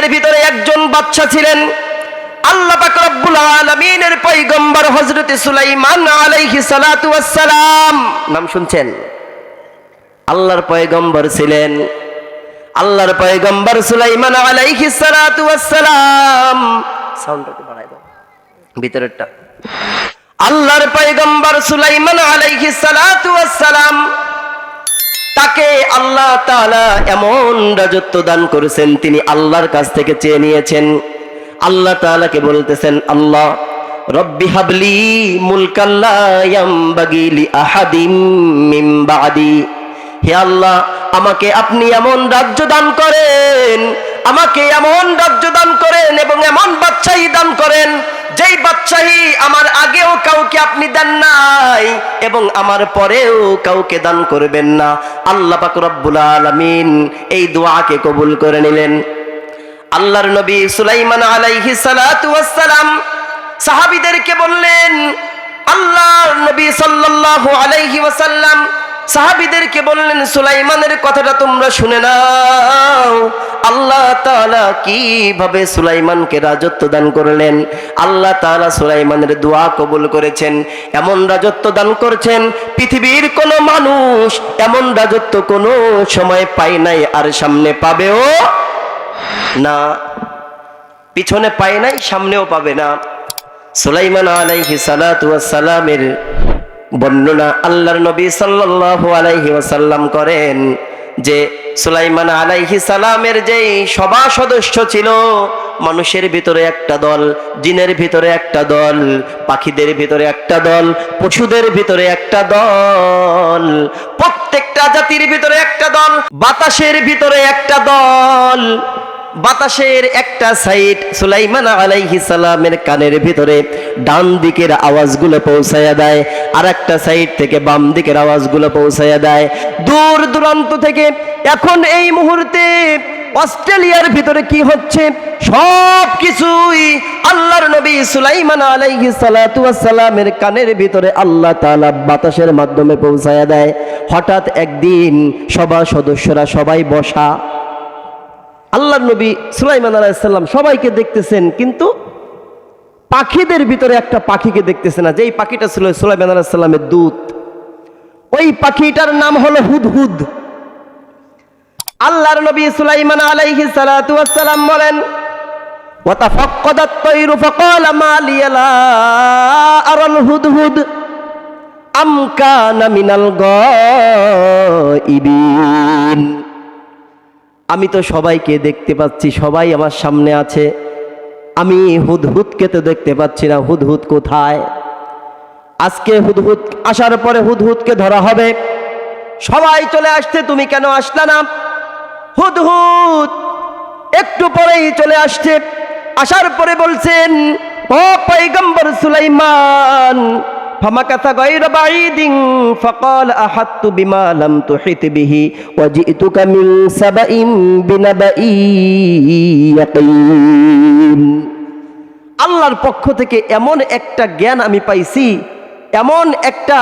জিনের ভিতরে একজন বাচ্চা ছিলেন। আল্লাহ রব্বুল আলামিনের পয়গম্বর হযরত সুলাইমান আলাইহিস সালাতু সালাম নাম শুনছেন? আল্লাহর পয়গম্বর ছিলেন। আল্লাহর পয়গম্বর সুলাইমান ওয়াস সালাম সাউন্ডটা বাড়াই দাও। ভিতরেরটা। আল্লাহর পয়গম্বর সুলাইমান আলাইহিস সালাতু সালাম তাকে আল্লাহ তাআলা এমন রাজত্ব দান করেছেন, তিনি আল্লাহর কাছ থেকে চেয়ে নিয়েছেন। আল্লাহ তালাকে বলতেছেন, আল্লাহ, রব্বি হাবলি মুলকাল্লা ইয়ামবাগি লি আহাদিম মিন হে আল্লাহ, আমাকে আপনি এমন রাজ্য দান করেন আমাকে এমন রাজ্য দান করেন এবং এমন বাচ্চাই দান করেন, যেই বাচ্চাই আমার আগেও কাউকে আপনি দেন নাই এবং আমার পরেও কাউকে দান করবেন না। আল্লাহ পাক রব্বুল আলামিন এই দোয়াকে কবুল করে নিলেন। আল্লাহর নবী সুলাইমান আলাইহি সালাতু ওয়াসসালাম সাহাবীদেরকে বললেন, আল্লাহর নবী সাল্লাল্লাহু আলাইহি ওয়াসাল্লাম সাহাবীদেরকে বললেন, সুলাইমানের কথাটা তোমরা শুনে নাও। আল্লাহ তাআলা কীভাবে সুলাইমানকে রাজত্ব দান করলেন? আল্লাহ তাআলা সুলাইমানের দোয়া কবুল করেছেন। এমন রাজত্ব দান করছেন, পৃথিবীর কোনো মানুষ এমন রাজত্ব কোনো সময় পায় নাই আর সামনে পাবেও না। পিছনে পায় নাই, সামনেও পাবে না। সুলাইমান আলাইহি সালামের বর্ণনা আল্লাহর নবী সাল্লাল্লাহু আলাইহি ওয়াসাল্লাম করেন যে সুলাইমান আলাইহি সালামের যেই সভা সদস্য ছিল, মানুষের ভিতরে একটা দল, জিনের ভিতরে একটা দল, পাখিদের ভিতরে একটা দল, পশুদের ভিতরে একটা দল, প্রত্যেকটা জাতির ভিতরে একটা দল, বাতাসের ভিতরে একটা দল। বাতাসের একটা সাইড সুলাইমান আলাইহি সালামের কানের ভিতরে ডান দিকের আওয়াজগুলো পৌঁছায়া দেয় আর একটা সাইড থেকে বাম দিকের আওয়াজগুলো পৌঁছায়া দেয়। দূর দূরান্ত থেকে এখন এই মুহূর্তে অস্ট্রেলিয়ার ভিতরে কি হচ্ছে? সব কিছুই আল্লাহর নবী সুলাইমান আলাইহি সালামের কানের ভিতরে আল্লাহ তাআলা বাতাসের মাধ্যমে পৌঁছায়া দেয়। হঠাৎ একদিন সভা সদস্যরা সবাই বসা। আল্লাহ নবী সুলাইমান আলাইসাল্লাম সবাইকে দেখতেছেন, কিন্তু পাখিদের ভিতরে একটা পাখিকে দেখতেছে না। যেই পাখিটা ছিল সুলাইমান আলাইসাল্লামের দূত। ওই পাখিটার নাম হলো হুদহুদ। আল্লাহর নবী সুলাইমান আলাইহি সালাম বলেন হুদহুদ। আমকা মিনাল গ আমি তো সবাইকে দেখতে পাচ্ছি, সবাই আমার সামনে আছে। আমি হুদহুদকে তো দেখতে পাচ্ছি না হুদহুদ কোথায়? আজকে হুদহুদ আসার পরে হুদহুদকে ধরা হবে। সবাই চলে আসতে তুমি কেন আসলা না? হুদহুদ একটু পরেই চলে আসছে। আসার পরে বলছেন, ও পৈগম্বর সুলাইমান فمكث غير بعيد فقال أحطت بما لم تحط به وجئتك من سبأ بنبأ يقين আল্লাহর পক্ষ থেকে এমন একটা জ্ঞান আমি পাইছি এমন একটা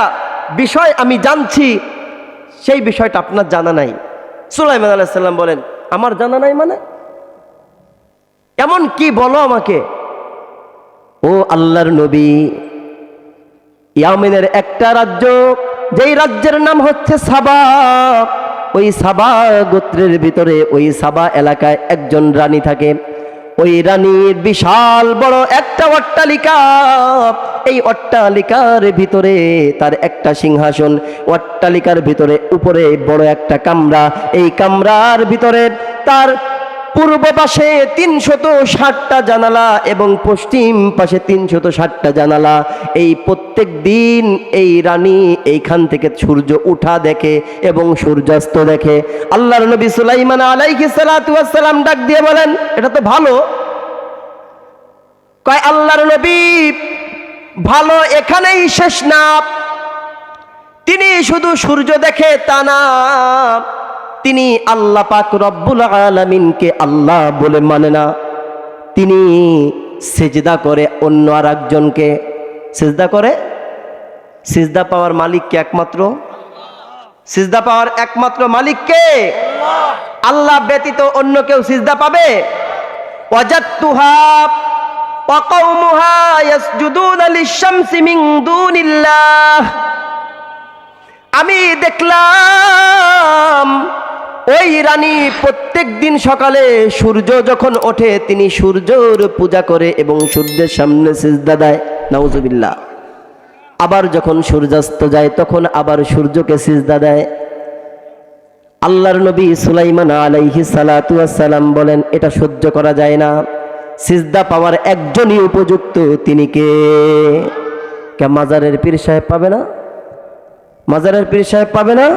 বিষয় আমি জানছি সেই বিষয়টা আপনার জানা নাই সুলাইমান আলাইসাল্লাম বলেন আমার জানা নাই মানে এমন কি বলো আমাকে ও আল্লাহর নবী ইয়ামিনের একটা রাজ্য, যেই রাজ্যের নাম হচ্ছে সাবা। ওই সাবা গোত্রের ভিতরে, ওই সাবা এলাকায় একজন রানী থাকে। ওই রানীর বিশাল বড় একটা অট্টালিকা। এই অট্টালিকার ভিতরে তার একটা সিংহাসন। অট্টালিকার ভিতরে উপরে বড় একটা কামরা। এই কামরার ভিতরে তার পূর্ব পাশে তিনশত ষাটটা জানালা এবং পশ্চিম পাশে তিনশত ষাটটা জানালা। এই প্রত্যেক দিন এই রানী এইখান থেকে সূর্য উঠা দেখে এবং সূর্যাস্ত দেখে। আল্লাহর নবী সুলাইমান সালাতু সালাম ডাক দিয়ে বলেন, এটা তো ভালো। কয়, আল্লাহর নবী, ভালো এখানেই শেষ না। তিনি শুধু সূর্য দেখে তা না। তিনি আল্লাহ পাক রব্বুল আলমিনকে আল্লাহ বলে মানে না তিনি সেজদা করে অন্য আর একজনকে সেজদা করে সিজদা পাওয়ার মালিককে একমাত্র সিজদা পাওয়ার একমাত্র মালিককে আল্লাহ ব্যতীত অন্য কেউ সিজদা পাবে وجدتها وقومها يسجدون للشمس من دون الله আমি দেখলাম, ওই রানী প্রত্যেক দিন সকালে সূর্য যখন ওঠে, তিনি সূর্যর পূজা করে এবং সূর্যের সামনে সিজদা দেয়। নাউজুবিল্লাহ। আবার যখন সূর্যাস্ত যায়, তখন আবার সূর্যকে সিজদা দেয়। আল্লাহর নবী সুলাইমান আলাইহি সালাম বলেন, এটা সহ্য করা যায় না। সিজদা পাওয়ার একজনই উপযুক্ত, তিনি কে? কে মাজারের পীর সাহেব পাবে না? মাজারের পীর সাহেব পাবে না?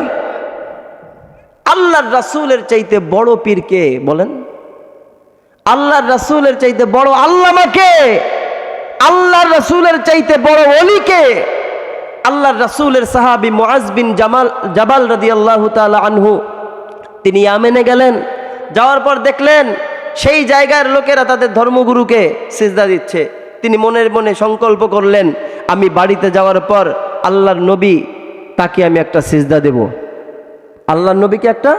আল্লাহর রাসূলের চাইতে বড় পীর কে বলেন? আল্লাহর রাসূলের চাইতে বড় আল্লামাকে আল্লাহর রাসূলের চাইতে বড় অলিকে আল্লাহর রাসূলের সাহাবী বিন জামাল, জাবাল রাদিয়াল্লাহু তাআলা আনহু, তিনি আমেনে গেলেন, যাওয়ার পর দেখলেন সেই জায়গার লোকেরা তাদের ধর্মগুরুকে সিজদা দিচ্ছে। তিনি মনের মনে সংকল্প করলেন, আমি বাড়িতে যাওয়ার পর আল্লাহর নবী তাকে আমি একটা সিজদা দেব। আল্লাহর নবীকে একটা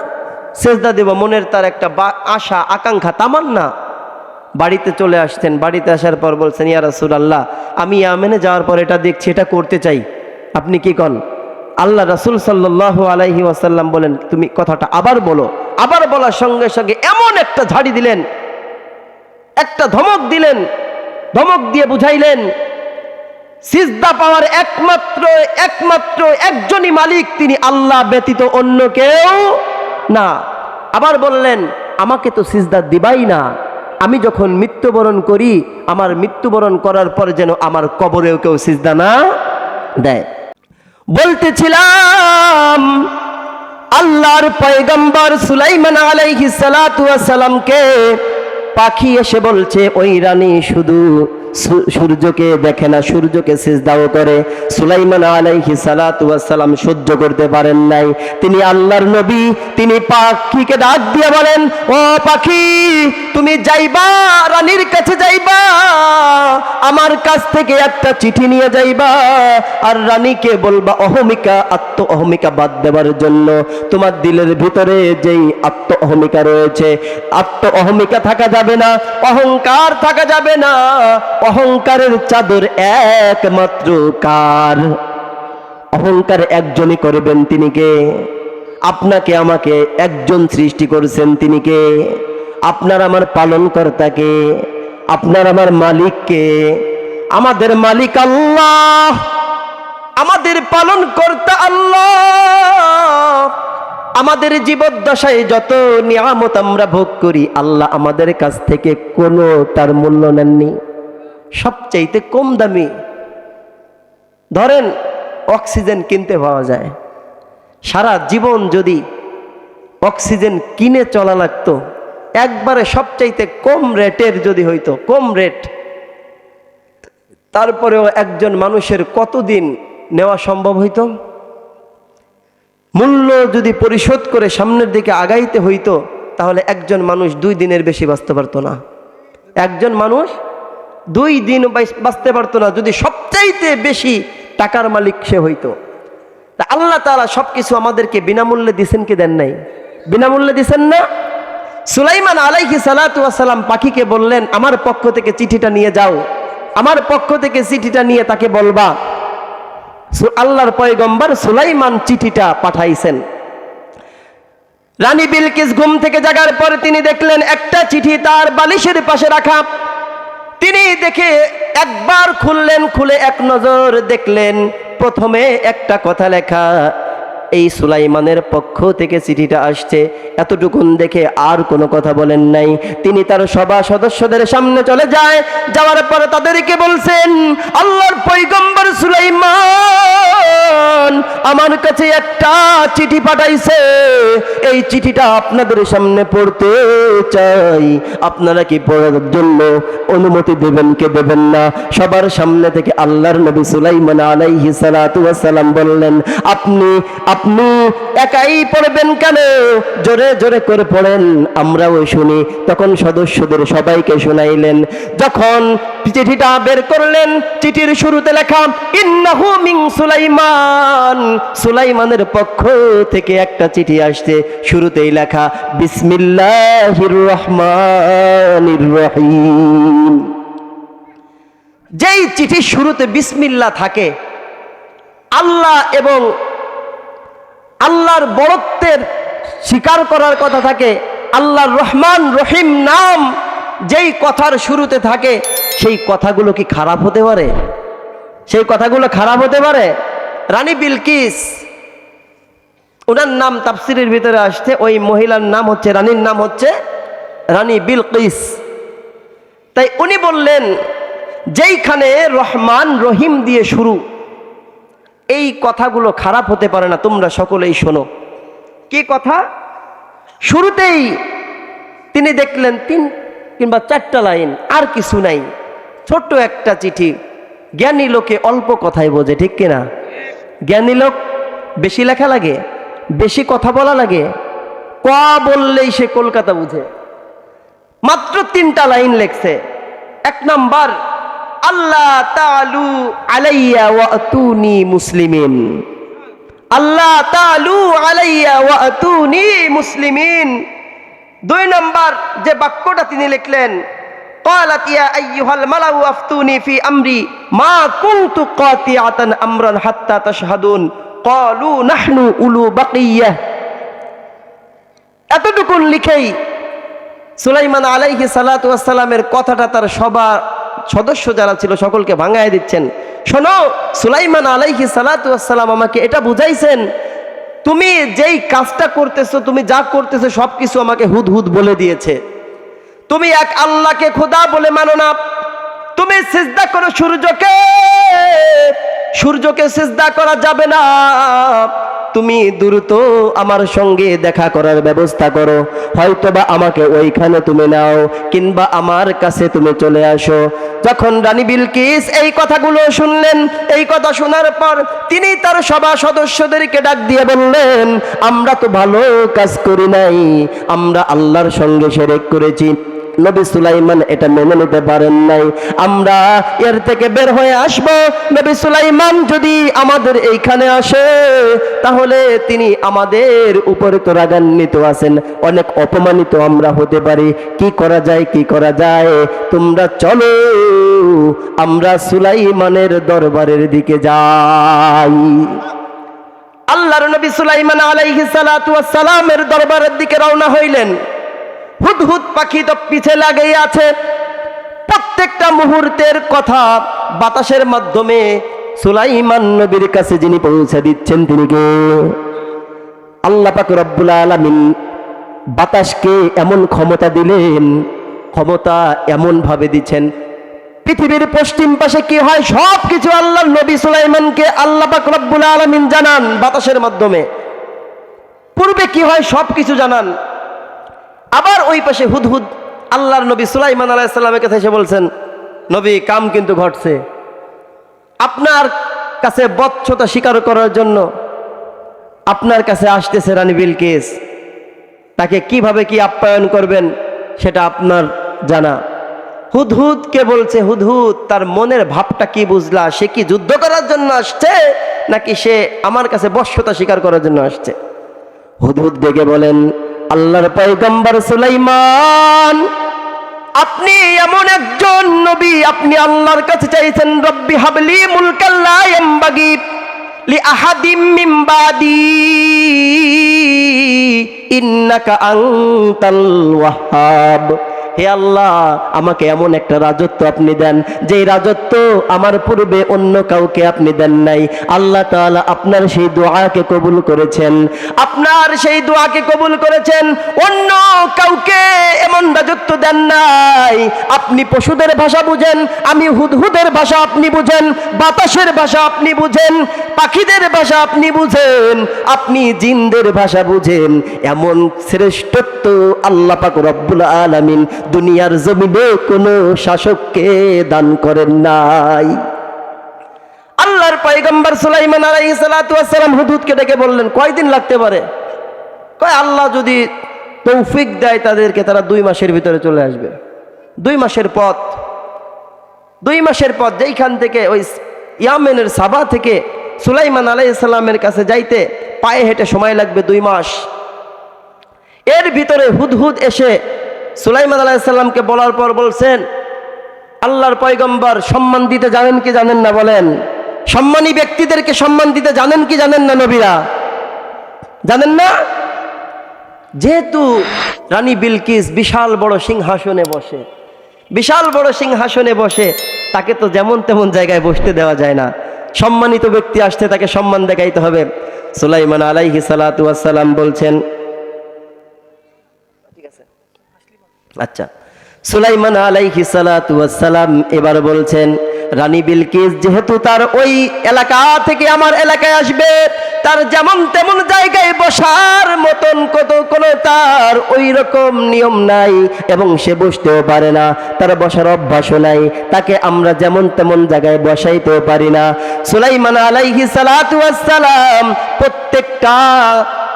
সেজদা দেব। মনের তার একটা আশা, আকাঙ্ক্ষা, তামান্না। বাড়িতে চলে আসতেন বাড়িতে আসার পর বলছেন, ইয়া রাসূল আল্লাহ আমি ইয়ামেনে যাওয়ার পর এটা দেখছি, এটা করতে চাই। আপনি কি কন? আল্লাহ রাসূল সাল্লাল্লাহু আলাইহি ওয়াসাল্লাম বলেন, তুমি কথাটা আবার বলো। আবার বলার সঙ্গে সঙ্গে এমন একটা ঝাড়ি দিলেন, একটা ধমক দিলেন, ধমক দিয়ে বুঝাইলেন সিজদা পাওয়ার একমাত্র একমাত্র একজনই মালিক তিনি আল্লাহ ব্যতীত অন্য কেউ না। আবার বললেন, আমাকে তো সিজদা দিবাই না। আমি যখন মৃত্যুবরণ করি, আমার মৃত্যুবরণ করার পর যেন আমার কবরেও কেউ সিজদা না দেয়। বলতেছিলাম, আল্লাহর পয়গম্বর সুলাইমান আলাইহি সালাতু সালামকে পাখি এসে বলছে, ওই রানী শুধু সূর্যকে দেখে না, সূর্যকে সিজদাও করে। সুলাইমান আলাইহি সালাম সহ্য করতে পারেন নাই। তিনি আল্লাহর নবী, তিনি পাখিকে ডাক দিয়ে বলেন, ও পাখি, তুমি যাইবা, রানীর কাছে যাইবা, আমার কাছ থেকে একটা চিঠি নিয়ে যাইবা, আর রানীকে বলবা, অহমিকা আত্ম অহমিকা বাদ দেওয়ার জন্য। তোমার দিলের ভিতরে যেই আত্ম অহমিকা রয়েছে আত্ম অহমিকা থাকা যাবে না, অহংকার থাকা যাবে না অহংকারের চাদর একমাত্র কার? অহংকার একজনই করবেন তিনি কে? আপনাকে, আমাকে একজন সৃষ্টি করেছেন তিনি কে? আপনার আমার পালন কর্তাকে আপনার আমার মালিককে আমাদের মালিক আল্লাহ, আমাদের পালন কর্তা আল্লাহ। আমাদের জীবদ্দশায় যত নিয়ামত আমরা ভোগ করি, আল্লাহ আমাদের কাছ থেকে কোনো তার মূল্য নেননি। সবচাইতে কম দামি। ধরেন, অক্সিজেন কিনতে পাওয়া যায়। সারা জীবন যদি অক্সিজেন কিনে চলা লাগতো, একবারে সবচাইতে কম রেটের যদি হইতো, কম রেট, তারপরেও একজন মানুষের কতদিন নেওয়া সম্ভব হইতো? মূল্য যদি পরিশোধ করে সামনের দিকে আগাইতে হইতো, তাহলে একজন মানুষ দুই দিনের বেশি বাঁচতে পারতো না। একজন মানুষ দুই দিন বাঁচতে পারতো না, যদি সবচাইতে বেশি টাকার মালিক সে হইতো। তা আল্লাহ তাআলা সব কিছু আমাদেরকে বিনামূল্যে দিছেন কি দেন নাই? বিনামূল্যে দিছেন না? সুলাইমান আলাইহি সালাতু সালাম পাখিকে বললেন, আমার পক্ষ থেকে চিঠিটা নিয়ে যাও। আমার পক্ষ থেকে চিঠিটা নিয়ে তাকে বলবা। আল্লাহর পয়গম্বর সুলাইমান চিঠিটা পাঠাইছেন। রানী বিলকিস ঘুম থেকে জাগার পর তিনি দেখলেন, একটা চিঠি তার বালিশের পাশে রাখা। তিনি দেখে একবার খুললেন খুলে এক নজর দেখলেন প্রথমে একটা কথা লেখা এই সুলাইমানের পক্ষ থেকে চিঠিটা আসছে। এতটুকুন দেখে আর কোনো কথা বলেন নাই। তিনি তার সভা সদস্যদের সামনে চলে যায়। যাওয়ার পরে তাদেরকে বলছেন, আল্লাহর পৈগম্বর সুলাইমান আমার কাছে একটা চিঠি পাঠাইছে। এই চিঠিটা আপনাদের সামনে পড়তে চাই। আপনারা কি পড়ার জন্য অনুমতি দেবেন কে দেবেন না? সবার সামনে থেকে আল্লাহর নবী সুলাইমান আলাইহি ওয়াসালাম বললেন আপনি আপনি একাই পড়বেন কেন? জোরে জোরে করে পড়েন, আমরাও শুনি। তখন সদস্যদের সবাইকে শোনাইলেন। যখন চিঠিটা বের করলেন, চিঠির শুরুতে লেখা, ইন্নাহু মিন সুলাইমান। সুলাইমানের পক্ষ থেকে একটা চিঠি আসছে। শুরুতেই লেখা, বিসমিল্লাহির রহমানির রহিম। যেই চিঠির শুরুতে বিসমিল্লা থাকে, আল্লাহ এবং আল্লাহর বড়ত্বের স্বীকার করার কথা থাকে, আল্লাহর রহমান রহিম নাম যেই কথার শুরুতে থাকে, সেই কথাগুলো কি খারাপ হতে পারে? সেই কথাগুলো খারাপ হতে পারে? রানী বিলকিস ওনার নাম তাফসিরের ভিতরে আসছে, ওই মহিলার নাম হচ্ছে, রানীর নাম হচ্ছে রানী বিলকিস। তাই উনি বললেন, যেইখানে রহমান রহিম দিয়ে শুরু এই কথাগুলো খারাপ হতে পারে না, তোমরা সকলেই শোনো। কি কথা? শুরুতেই তিনি দেখলেন তিন কিংবা চারটা লাইন, আর কিছু নাই। ছোট্ট একটা চিঠি। জ্ঞানী লোকে অল্প কথাই বোঝে, ঠিক কিনা? জ্ঞানী লোক বেশি লেখা লাগে, বেশি কথা বলা লাগে, ক বললেই সে কলকাতা বুঝে। মাত্র তিনটা লাইন লেখছে। এক নাম্বার আল্লাহ তালু আলাইয়া ওয়াতুনি মুসলিমিন আল্লাহ তালু আলাইয়া ওয়াতুনি মুসলিমিন দুই নাম্বার যে বাক্যটা তিনি লিখলেন قالت يا أيها الملأ أفتوني في أمري ما كنت قاطعة أمرا حتى تشهدون قالوا نحن أولو بقية এতটুকুন লিখেই সুলাইমান আলাইহি সালাতামের কথাটা তার সবার সদস্য যারা ছিল সকলকে ভাঙায় দিচ্ছেন। শোনো, সুলাইমান আলাইহি সালাতাম আমাকে এটা বুঝাইছেন, তুমি যেই কাজটা করতেছো, তুমি যা করতেছো সব কিছু আমাকে হুদ হুদ বলে দিয়েছে। তুমি এক আল্লাহকে খোদা বলে মানো না। তুমি সিজদা করো সূর্যকে সূর্যকে সিজদা করা যাবে না। তুমি দ্রুত আমার সঙ্গে দেখা করার ব্যবস্থা করো। হয়তোবা আমাকে ওইখানে তুমি নাও, কিংবা আমার কাছে তুমি চলে আসো। যখন রানী বিলকিস এই কথাগুলো শুনলেন, এই কথা শোনার পর তিনি তার সভা সদস্যদেরকে ডাক দিয়ে বললেন, আমরা তো ভালো কাজ করি নাই, আমরা আল্লাহর সঙ্গে সেরেক করেছি। নবী সুলাইমান এটা মেনে নিতে পারেন নাই। আমরা এর থেকে বের হয়ে আসব। নবী সুলাইমান যদি আমাদের এইখানে আসে, তাহলে তিনি আমাদের উপরে তো রাগান্বিত আছেন। অনেক অপমানিত আমরা হতে পারি। কি করা যায়, কি করা যায়? তোমরা চলো, আমরা সুলাইমানের দরবারের দিকে যাই। আল্লাহর নবী সুলাইমান আলাইহিস সালাতু ওয়াস সালামের দরবারের দিকে রওনা হইলেন। হুদহুদ পাখি তো পিছে লাগেই আছে। প্রত্যেকটা মুহূর্তের কথা বাতাসের মাধ্যমে সুলাইমান নবীর কাছে যিনি পৌঁছে দিচ্ছেন, তিনি কে? আল্লাহ পাক রব্বুল আলামিন বাতাসকে এমন ক্ষমতা দিলেন, ক্ষমতা এমন ভাবে দিচ্ছেন। পৃথিবীর পশ্চিম পাশে কি হয়? সব কিছু আল্লাহ নবী সুলাইমানকে আল্লাহ পাক রব্বুল আলামিন জানান বাতাসের মাধ্যমে। পূর্বে কি হয়? সব কিছু জানান। আবার ওই পাশে হুদহুদ আল্লাহর নবী সুলাইমান আলাইসাল্লামের কাছে এসে বলছেন, নবী, কাম কিন্তু ঘটছে। আপনার কাছে বচ্ছতা স্বীকার করার জন্য আপনার কাছে আসতেছে রানী বিলকিস। তাকে কীভাবে কি আপ্যায়ন করবেন সেটা আপনার জানা। হুদহুদ কে বলছে, হুদহুদ, তার মনের ভাবটা কি বুঝলা? সে কি যুদ্ধ করার জন্য আসছে? নাকি সে আমার কাছে বশ্যতা স্বীকার করার জন্য আসছে? হুদহুদ ডেকে বলেন আল্লাহর পয়গম্বর সুলাইমান। আপনি এমন একজন নবী, আপনি আল্লাহর কাছে চাইছেন, রব্বি হাবলি মুলকাল্লা এমবাগি ইন্নাকা আনতাল ওয়াহাব। হে আল্লাহ, আমাকে এমন একটা রাজত্ব আপনি দেন যে রাজত্ব আমার পূর্বে অন্য কাউকে আপনি দেন নাই। আল্লাহ তাআলা আপনার সেই দোয়াকে কবুল করেছেন। আপনার সেই দোয়াকে কবুল করেছেন, অন্য কাউকে এমন রাজত্ব দেন নাই। আপনি পশুদের ভাষা বুঝেন, আমি হুদহুদের ভাষা আপনি বুঝেন, বাতাসের ভাষা আপনি বুঝেন, পাখিদের ভাষা আপনি বুঝেন, আপনি জিনদের ভাষা বুঝেন। এমন শ্রেষ্ঠত্ব আল্লাহ পাক রব্বুল আলামিন দুনিয়ার জমিনে কোনো শাসককে দান করেন নাই। আল্লাহর পয়গম্বর সুলাইমান সালাতু ওয়াসসালাম ডেকে বললেন, কয়দিন লাগতে পারে? কয়, আল্লাহ যদি তৌফিক দেয় তাদেরকে, তারা দুই মাসের ভিতরে চলে আসবে। দুই মাসের পথ, দুই মাসের পথ যেইখান থেকে ওই ইয়ামেনের সাবা থেকে সুলাইমান আলাইসাল্লামের কাছে যাইতে পায়ে হেঁটে সময় লাগবে দুই মাস। এর ভিতরে হুদহুদ এসে সুলাইমান আলাইসাল্লামকে বলার পর বলছেন, আল্লাহর পয়গম্বর সম্মান দিতে জানেন কি জানেন না? বলেন, সম্মানী ব্যক্তিদেরকে সম্মান দিতে জানেন কি জানেন না নবীরা? জানেন না? যেহেতু রানী বিলকিস বিশাল বড় সিংহাসনে বসে, বিশাল বড় সিংহাসনে বসে, তাকে তো যেমন তেমন জায়গায় বসতে দেওয়া যায় না। সম্মানিত ব্যক্তি আসতে তাকে সম্মান দেখাইতে হবে। সুলাইমান আলাইহি সালাম বলছেন আচ্ছা। সুলাইমান আলাইহি সালাম এবার বলছেন, রানী বিলকিস, যেহেতু তার ওই এলাকা থেকে আমার এলাকায় আসবে, তার যেমন তেমন জায়গায় বসার মতন কত কোনো তার ওই রকম নিয়ম নাই এবং সে বসতেও পারে না, তার বসার অভ্যাসও নাই, তাকে আমরা যেমন তেমন জায়গায় বসাইতেও পারি না। সুলাইমান আলাইহি সালাম প্রত্যেকটা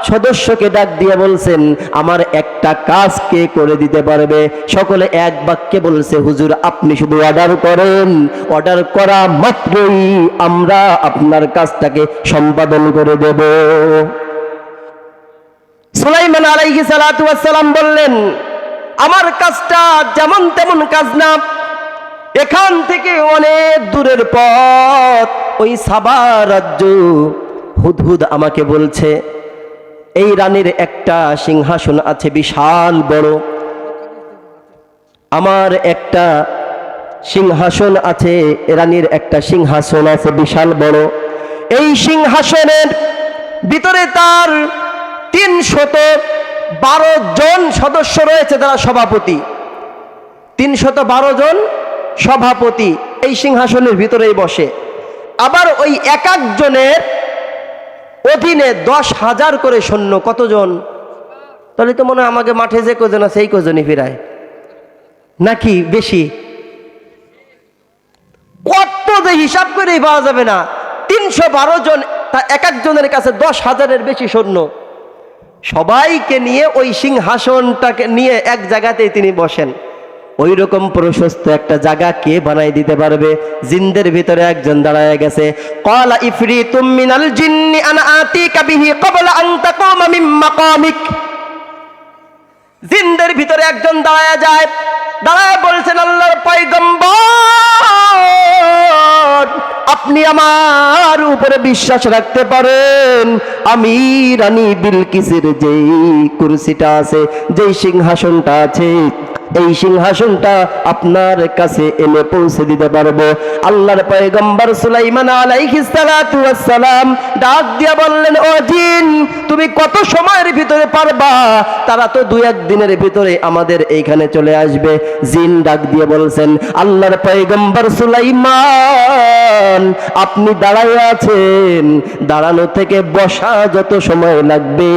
সদস্যকে ডাক দিয়ে বলছেন, আমার একটা কাজ কে করে দিতে পারবে? সকলে এক বাক্যে বলছে, হুজুর, আপনি শুধু অর্ডার করেন। অর্ডার করা মাত্রই আমরা আপনার কাজটাকে সম্পাদন করে দেব। সুলাইমান আলাইহি সালাতু ওয়াসসালাম বললেন, আমার কাজটা যেমন তেমন কাজ না। এখান থেকে অনেক দূরের পথ। ওই সাবা রাজ্য হুদহুদ আমাকে বলছে এই রানীর একটা সিংহাসন আছে বিশাল বড়। আমার একটা সিংহাসন আছে রানীর একটা সিংহাসন আছে বিশাল বড়। এই সিংহাসনের ভিতরে তার তিনশত বারো জন সদস্য রয়েছে তারা সভাপতি। তিনশত বারো জন সভাপতি এই সিংহাসনের ভিতরেই বসে। আবার ওই এক একজনের অধীনে দশ হাজার করে সৈন্য, কতজন? তাহলে তো মনে হয় আমাকে মাঠে যে কজন আছে, সেই কজনই ফিরায়। নাকি বেশি? কত যে হিসাব করেই পাওয়া যাবে না। তিনশো বারো জন, তা এক একজনের কাছে দশ হাজারের বেশি সৈন্য। সবাইকে নিয়ে ওই সিংহাসনটাকে নিয়ে এক জায়গাতেই তিনি বসেন। ওই রকম প্রশস্ত একটা জায়গা কে বানাই দিতে পারবে? জিনদের ভিতরে একজন দাঁড়ায় গেছে। কলা ইফরি তুমিনাল জিন্নি আনা আতিকা বিহি ক্বাবলা আন তাকুমা মিন মাকামিক। জিনদের ভিতরে একজন দাঁড়ায় যায়। দাঁড়ায় বলছেন, আল্লাহর পয়গম্বর, আপনি আমার উপরে বিশ্বাস রাখতে পারেন। আমি রানী বিলকিসের যেই কুরসিটা আছে, যেই সিংহাসনটা আছে এই সিংহাসনটা আপনার কাছে এনে পৌঁছে দিতে পারব। আল্লাহর পয়গম্বর সুলাইমান আলাইহিস সালাতু ওয়াস সালাম ডাক দিয়া বললেন, ও জিন, তুমি কত সময়ের ভিতরে পারবা? তারা তো দুই এক দিনের ভিতরে আমাদের এইখানে চলে আসবে। জিন ডাক দিয়ে বলছেন, আল্লাহর পয়গম্বর সুলাইমান, আপনি দাঁড়ায় আছেন। দাঁড়ানো থেকে বসা যত সময় লাগবে,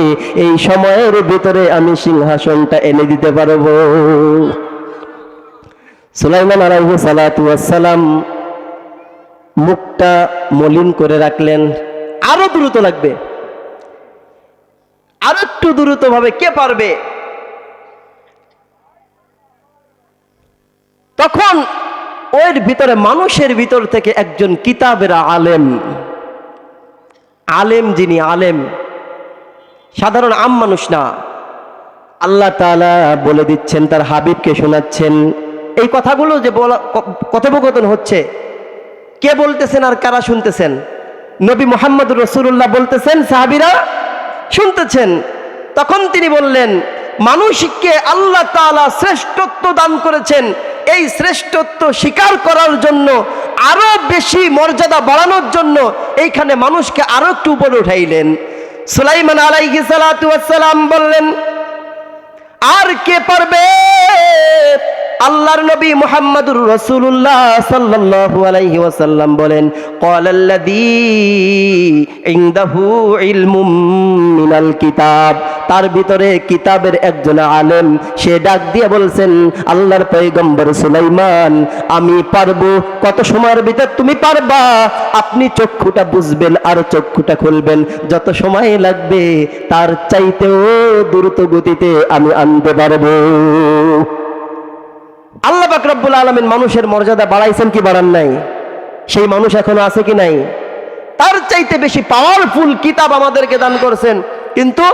এই সময়ের ভিতরে আমি সিংহাসনটা এনে দিতে পারব। সুলাইমান আলাইহি সালাতু সালাম মুখটা মলিন করে রাখলেন। আরও দ্রুত লাগবে। আর একটু দ্রুত ভাবে কে পারবে? তখন ওর ভিতরে, মানুষের ভিতর থেকে একজন কিতাবের আলেম আলেম যিনি আলেম, সাধারণ আম মানুষ না, আল্লাহ তাআলা বলে দিচ্ছেন, তার হাবিবকে শোনাচ্ছেন এই কথাগুলো যে বলা কথোপকথন হচ্ছে, কে বলতেছেন আর কারা শুনতেছেন? নবী মোহাম্মদ রসুল্লাহ বলতেছেন, সাহাবিরা শুনতেছেন। তখন তিনি বললেন, মানুষকে আল্লাহ তাআলা শ্রেষ্ঠত্ব দান করেছেন। এই শ্রেষ্ঠত্ব স্বীকার করার জন্য, আরও বেশি মর্যাদা বাড়ানোর জন্য এইখানে মানুষকে আরও একটু উপরে উঠাইলেন। সুলাইমান আলাইহি সালাতু ওয়াস সালাম বললেন, আর কে পারবে? আল্লাহর নবী মুহাম্মদুর রাসূলুল্লাহ সাল্লাল্লাহু আলাইহি ওয়াসাল্লাম বলেন ক্বালাল্লাযী ইনদাহু ইলমুম মিনাল কিতাব। তার ভিতরে কিতাবের একজন আলেম, সে ডাক দিয়ে বলছেন, আল্লাহর পয়গম্বর সুলাইমান, আমি পারব। কত সময়ের ভিতর তুমি পারবা? আপনি চক্ষুটা বুঝবেন আর চক্ষুটা খুলবেন। যত সময় লাগবে, তার চাইতেও দ্রুত গতিতে আমি আনতে পারব। আল্লাহ পাক রব্বুল আলমিন মানুষের মর্যাদা বাড়াইছেন কি বাড়ান নাই? সেই মানুষ এখনও আছে কি নাই? তার চাইতে বেশি পাওয়ারফুল কিতাব আমাদেরকে দান করছেন। কিন্তু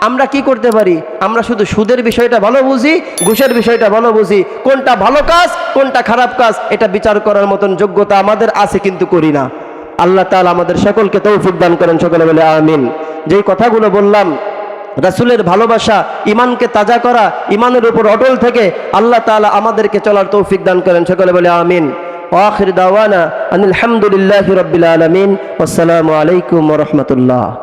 আমরা কি করতে পারি? আমরা শুধু সুদের বিষয়টা ভালো বুঝি, ঘুষের বিষয়টা ভালো বুঝি। কোনটা ভালো কাজ, কোনটা খারাপ কাজ, এটা বিচার করার মতন যোগ্যতা আমাদের আছে কিন্তু করি না। আল্লাহ তাআলা আমাদের সকলকে তৌফিক দান করেন, সকলে বলে আমিন। যেই কথাগুলো বললাম রাসূলের ভালোবাসা ইমানকে তাজা করা ইমানের উপর অটল থেকে আল্লাহ তালা আমাদেরকে চলার তৌফিক দান করেন। সকলে বলে আমিন। ওয়াখির দাওয়ানা আনিল হামদুলিল্লাহ রবিল আলমিন। আসসালামু আলাইকুম রাহমাতুল্লাহ।